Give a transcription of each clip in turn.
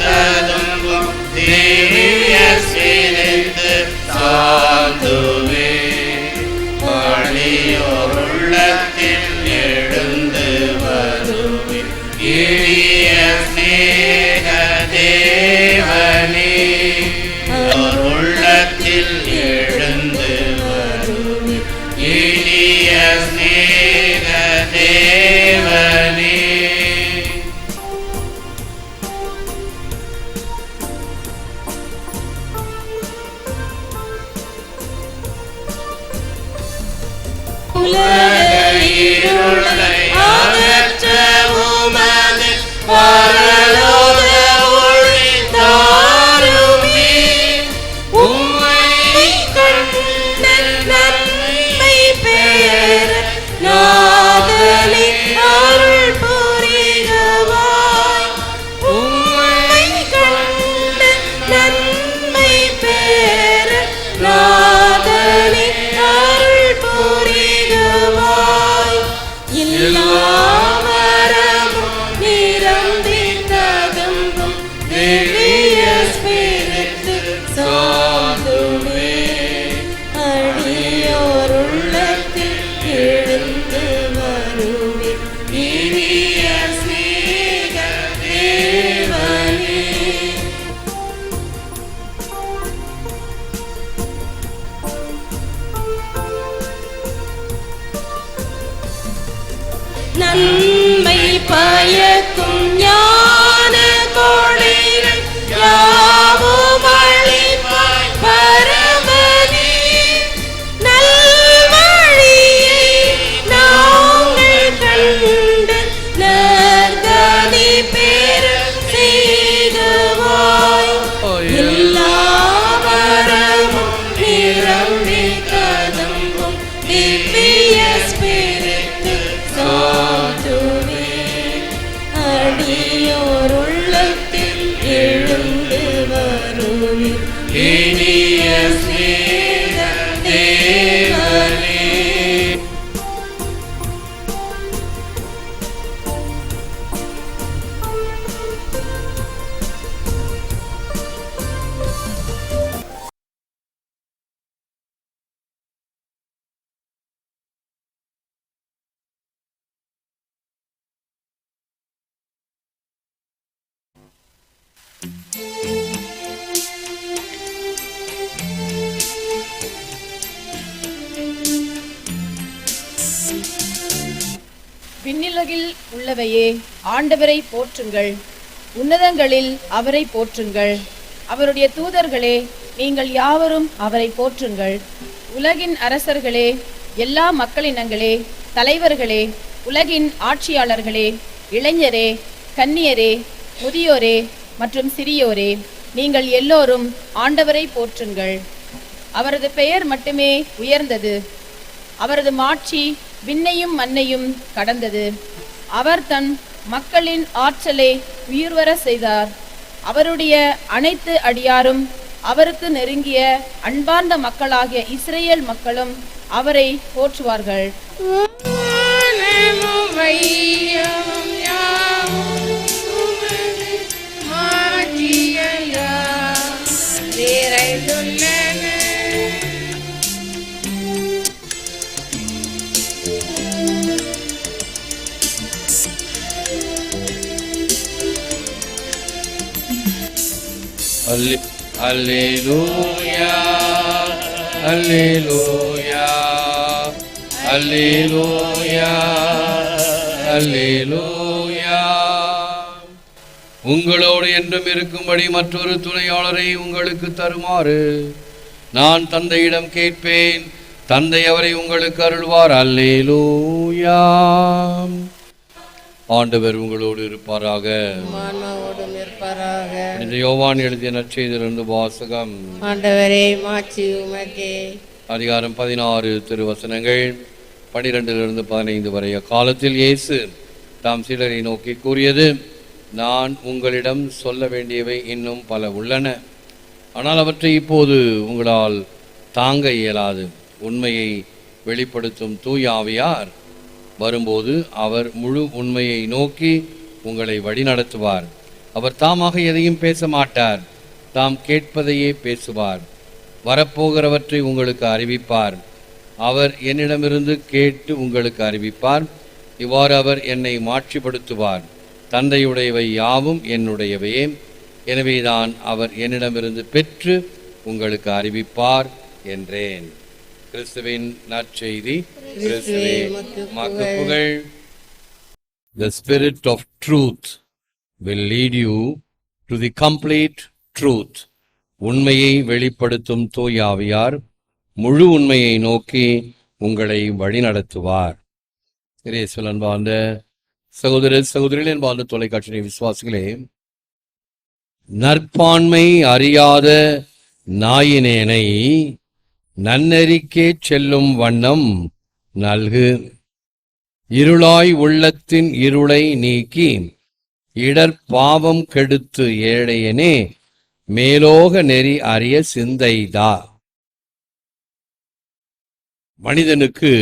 ததும்பும் தேவிய சிரித்து சாந்துவே பழியோர் உள்ளத்தில் எழுந்து வருவே இனிய ஸ்நேக தேவனே ஓர் உள்ளத்தில் எழுந்து வருவே இனிய ஸ்நேக தேவனே Para நன்மை ஸ்நேக பின்னிலகில் உள்ளவையே ஆண்டவரை போற்றுங்கள். உன்னதங்களில் அவரை போற்றுங்கள். அவருடைய தூதர்களே நீங்கள் யாவரும் அவரை போற்றுங்கள். உலகின் அரசர்களே எல்லா மக்களினங்களே தலைவர்களே உலகின் ஆட்சியாளர்களே இளைஞரே கன்னியரே முதியோரே மற்றும் சிறியோரே நீங்கள் எல்லோரும் ஆண்டவரை போற்றுங்கள். அவரது பெயர் மட்டுமே உயர்ந்தது. அவரது மாட்சி விண்ணையும் மண்ணையும் கடந்தது. அவர் தன் மக்களின் ஆற்றலை உயிர்வர செய்தார். அவருடைய அனைத்து அடியாரும் அவருக்கு நெருங்கிய அன்பார்ந்த மக்களாகிய இஸ்ரேல் மக்களும் அவரை போற்றுவார்கள். Alleluia, Alleluia, Alleluia, Alleluia. உங்களோடு என்றும் இருக்கும்படி மற்றொரு துணையாளரை உங்களுக்கு தருமாறு நான் தந்தையிடம் கேட்பேன். தந்தை அவரை உங்களுக்கு அருள்வார். அல்லேலூயா. ஆண்டவர் உங்களோடு இருப்பாராக. இந்த யோவான் எழுதிய நற்செய்திலிருந்து வாசகம். ஆண்டவரே மாட்சி உமக்கே. அதிகாரம் பதினாறு திருவசனங்கள் பனிரெண்டிலிருந்து பதினைந்து வரைய காலத்தில் இயேசு தாம் சிலரை நோக்கி கூறியது நான் உங்களிடம் சொல்ல வேண்டியவை இன்னும் பல உள்ளன. ஆனால் அவற்றை இப்போது உங்களால் தாங்க இயலாது. உண்மையை வெளிப்படுத்தும் தூய ஆவியார் வரும்போது அவர் முழு உண்மையை நோக்கி உங்களை வழிநடத்துவார். அவர் தாமாக எதையும் பேச மாட்டார். தாம் கேட்பதையே பேசுவார். வரப்போகிறவற்றை உங்களுக்கு அறிவிப்பார். அவர் என்னிடமிருந்து கேட்டு உங்களுக்கு அறிவிப்பார். இவ்வாறு அவர் என்னை மாட்சிப்படுத்துவார். தந்தையுடையவை யாவும் என்னுடையவையே. எனவேதான் அவர் என்னிடமிருந்து பெற்று உங்களுக்கு அறிவிப்பார் என்றேன். கிறிஸ்துவின் நற்செய்தி கிறிஸ்துவே உமக்கு புகழ் The Spirit of truth will lead you to the complete truth. உண்மையை வெளிப்படுத்தும் தூயாவியார் முழு உண்மையை நோக்கி உங்களை வழிநடத்துவார். இயேசுவில் அன்பார்ந்த சகோதர சகோதரிகள் என்பார்ந்த தொலைக்காட்சி விசுவாசிகளே நற்பான்மை அறியாத நாயினேனை நன்னெறிக்கே செல்லும் வண்ணம் நல்கு. இருளாய் உள்ளத்தின் இருளை நீக்கி இடர் பாவம் கெடுத்து ஏழையனே மேலோக நெறி அறிய சிந்தைதா. மனிதனுக்கு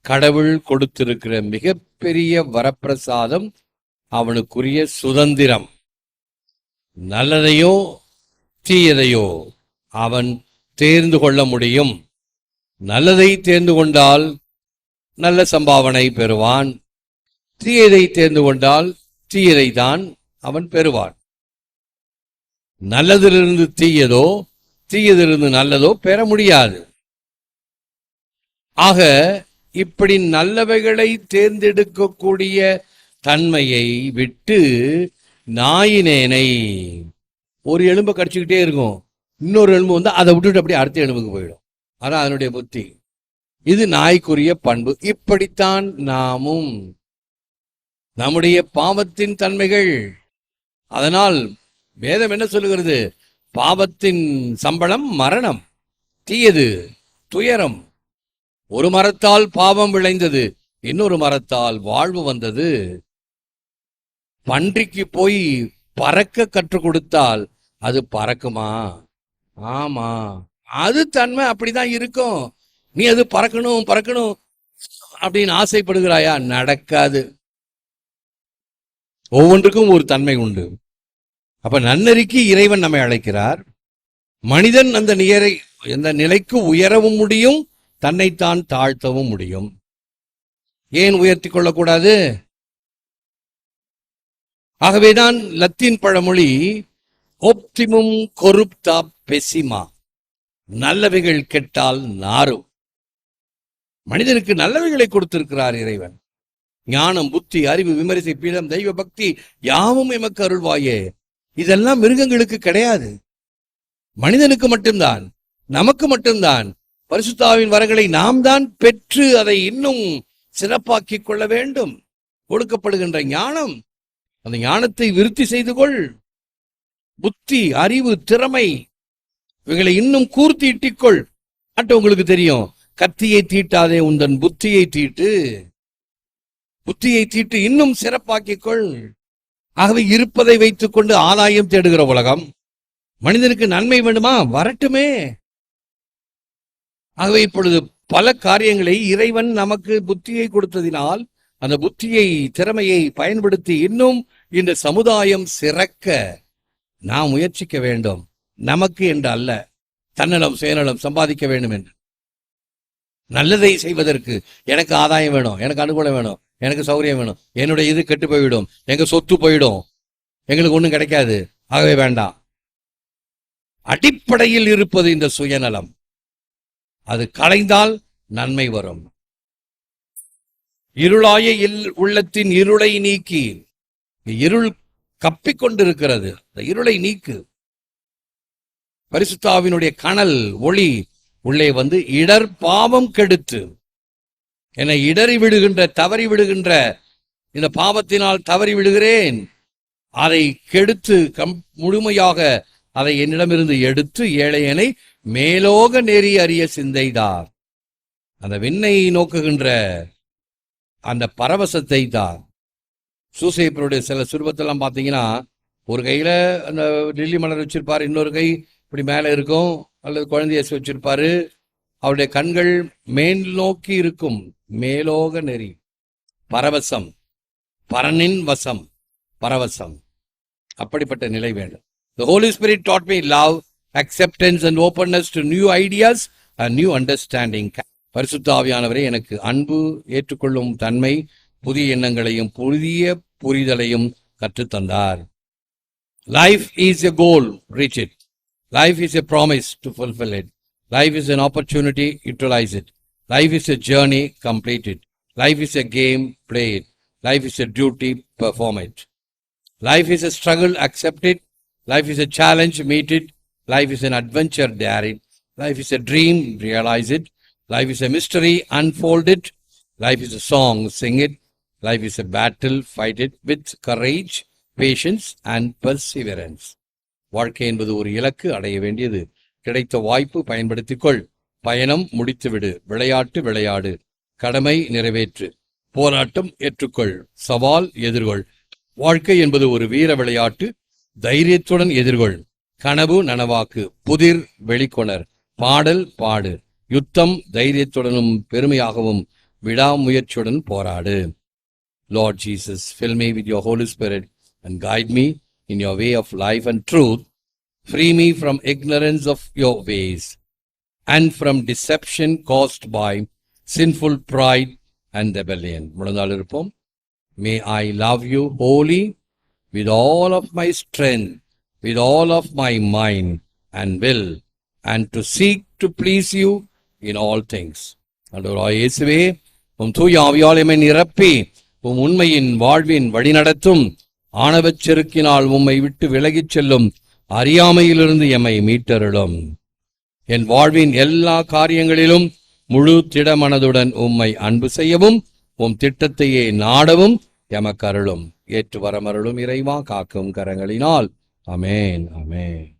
கடவுள் கொடுத்திருக்கிற மிகப்பெரிய வரப்பிரசாதம் அவனுக்குரிய சுதந்திரம். நல்லதையோ தீயதையோ அவன் தேர்ந்து கொள்ள முடியும். நல்லதை தேர்ந்து கொண்டால் நல்ல சம்பாவனை பெறுவான். தீயதை தேர்ந்து கொண்டால் தீயதை தான் அவன் பெறுவான். நல்லதிலிருந்து தீயதோ தீயதிலிருந்து நல்லதோ பெற முடியாது. ஆக இப்படி நல்லவைகளை தேர்ந்தெடுக்கக்கூடிய தன்மையை விட்டு நாயினேனை ஒரு எலும்பை கடிச்சுக்கிட்டே இருக்கும். இன்னொரு எலும்பு வந்து அதை விட்டுட்டு அப்படியே அடுத்த எலும்புக்கு போயிடும். அதான் அதனுடைய புத்தி. இது நாய்க்குரிய பண்பு. இப்படித்தான் நாமும் நம்முடைய பாவத்தின் தன்மைகள். அதனால் வேதம் என்ன சொல்லுகிறது? பாவத்தின் சம்பளம் மரணம். தீயது துயரம். ஒரு மரத்தால் பாவம் விளைந்தது இன்னொரு மரத்தால் வாழ்வு வந்தது. பன்றிக்கு போய் பறக்க கற்றுக் கொடுத்தால் அது பறக்குமா? ஆமா. அது தன்மை அப்படிதான் இருக்கும். நீ அது பறக்கணும் பறக்கணும் அப்படின்னு ஆசைப்படுகிறாயா? நடக்காது. ஒவ்வொன்றுக்கும் ஒரு தன்மை உண்டு. அப்ப நன்னறிக்கு இறைவன் நம்மை அழைக்கிறார். மனிதன் அந்த நியரை அந்த நிலைக்கு உயரவும் முடியும் தன்னைத்தான் தாழ்த்தவும் முடியும். ஏன் உயர்த்தி கொள்ளக்கூடாது? ஆகவேதான் லத்தீன் பழமொழி ஒப்டிமும் கொருப்தா பெசிமா. நல்லவைகள் கெட்டால் நாரும் மனிதனுக்கு நல்லவைகளை கொடுத்திருக்கிறார் இறைவன். ஞானம் புத்தி அறிவு விமரிசை பீடம் தெய்வ பக்தி யாவும் எமக்கு அருள்வாயே. இதெல்லாம் மிருகங்களுக்கு கிடையாது. மனிதனுக்கு மட்டும்தான் நமக்கு மட்டும்தான். பரிசுத்தாவின் வரங்களை நாம் தான் பெற்று அதை இன்னும் சிறப்பாக்கிக் கொள்ள வேண்டும். கொடுக்கப்படுகின்ற ஞானம் அந்த ஞானத்தை விருத்தி செய்து கொள். புத்தி அறிவு திறமை இவைகளை இன்னும் கூர்த்தி இட்டிக்கொள். அட்ட உங்களுக்கு தெரியும். கத்தியை தீட்டாதே உந்தன் புத்தியை தீட்டு. புத்தியை தீட்டு இன்னும் சிறப்பாக்கிக்கொள். ஆகவே இருப்பதை வைத்துக் கொண்டு ஆதாயம் தேடுகிற உலகம். மனிதனுக்கு நன்மை வேண்டுமா? வரட்டுமே. ஆகவே இப்பொழுது பல காரியங்களை இறைவன் நமக்கு புத்தியை கொடுத்ததினால் அந்த புத்தியை திறமையை பயன்படுத்தி இன்னும் இந்த சமுதாயம் சிறக்க நாம் முயற்சிக்க வேண்டும். நமக்கு என்று அல்ல தன்னலம் சுயநலம் சம்பாதிக்க வேண்டும் என்று. நல்லதை செய்வதற்கு எனக்கு ஆதாயம் வேணும் எனக்கு அனுகூலம் வேணும் எனக்கு சௌகரியம் வேணும். என்னுடைய இது கெட்டு போய்விடும் எங்க சொத்து போயிடும் எங்களுக்கு ஒண்ணும் கிடைக்காது. ஆகவே வேண்டாம். அடிப்படையில் இருப்பது இந்த சுயநலம். அது களைந்தால் நன்மை வரும். இருளாய இல்- உள்ளத்தின் இருளை நீக்கி இருள் கப்பிக்கொண்டிருக்கிறது. அந்த இருளை நீக்கு. பரிசுத்தாவினுடைய கனல் ஒளி உள்ளே வந்து இடர் பாவம் கெடுத்து என்னை இடறி விடுகின்ற தவறி விடுகின்ற இந்த பாவத்தினால் தவறி விடுகிறேன். அதை கெடுத்து கம் முழுமையாக அதை என்னிடமிருந்து எடுத்து ஏழையனை மேலோக நெறி அறிய சிந்தைதார். அந்த விண்ணை நோக்குகின்ற அந்த பரவசத்தை தான். சூசைப்பருடைய சில சுருபத்தெல்லாம் பார்த்தீங்கன்னா ஒரு கையில அந்த லில்லி மலர் வச்சிருப்பார் இன்னொரு கை இப்படி மேலே இருக்கும். அல்லது குழந்தைய வச்சிருப்பாரு. அவருடைய கண்கள் மேல் நோக்கி இருக்கும். மேலோக நெறி. பரவசம். பரனின் வசம். பரவசம். அப்படிப்பட்ட நிலை வேண்டும். The holy spirit taught me love acceptance and openness to new ideas and new understanding பரிசுத்தாவியானவரை எனக்கு அன்பு ஏற்றுக்கொள்ளும் தன்மை புதிய எண்ணங்களையும் புதிய புரிதலையும் கற்றுத்தந்தார். Life is a goal reach it Life is a promise to fulfill it. Life is an opportunity, utilize it. Life is a journey, complete it. Life is a game, play it. Life is a duty, perform it. Life is a struggle, accept it. Life is a challenge, meet it. Life is an adventure, dare it. Life is a dream, realize it. Life is a mystery, unfold it. Life is a song, sing it. Life is a battle, fight it with courage, patience and perseverance. வாழ்க்கை என்பது ஒரு இலக்கு அடைய வேண்டியது. கிடைத்த வாய்ப்பு பயன்படுத்திக்கொள். பயணம் முடித்துவிடு. விளையாட்டு விளையாடு. கடமை நிறைவேற்று. போராட்டம் ஏற்றுக்கொள். சவால் எதிர்கொள். வாழ்க்கை என்பது ஒரு வீர விளையாட்டு. தைரியத்துடன் எதிர்கொள். கனவு நனவாக்கு. புதிர் வெளிக்கொணர். பாடல் பாடு. யுத்தம் தைரியத்துடனும் பெருமையாகவும் விடாமுயற்சியுடன் போராடு. Lord Jesus fill me with your Holy Spirit and guide in your way of life and truth. Free me from ignorance of your ways and from deception caused by sinful pride and rebellion. இருப்போம் May I love you wholly with all of my strength, with all of my mind and will, and to seek to please you in all things. இயேசுவே உம் தூய ஆவியால் எம்மை நிரப்பி உம் உண்மையின் வாழ்வின் வழிநடத்தும் ஆணவச் செருக்கினால் உம்மை விட்டு விலகிச் செல்லும் அறியாமையிலிருந்து எம்மை மீட்டருளும். என் வாழ்வின் எல்லா காரியங்களிலும் முழு திடமனதுடன் உம்மை அன்பு செய்யவும் உம் திட்டத்தையே நாடவும் எமக்கருளும் ஏற்று வரமருளும் இறைவா காக்கும் கரங்களினால். அமேன் அமேன்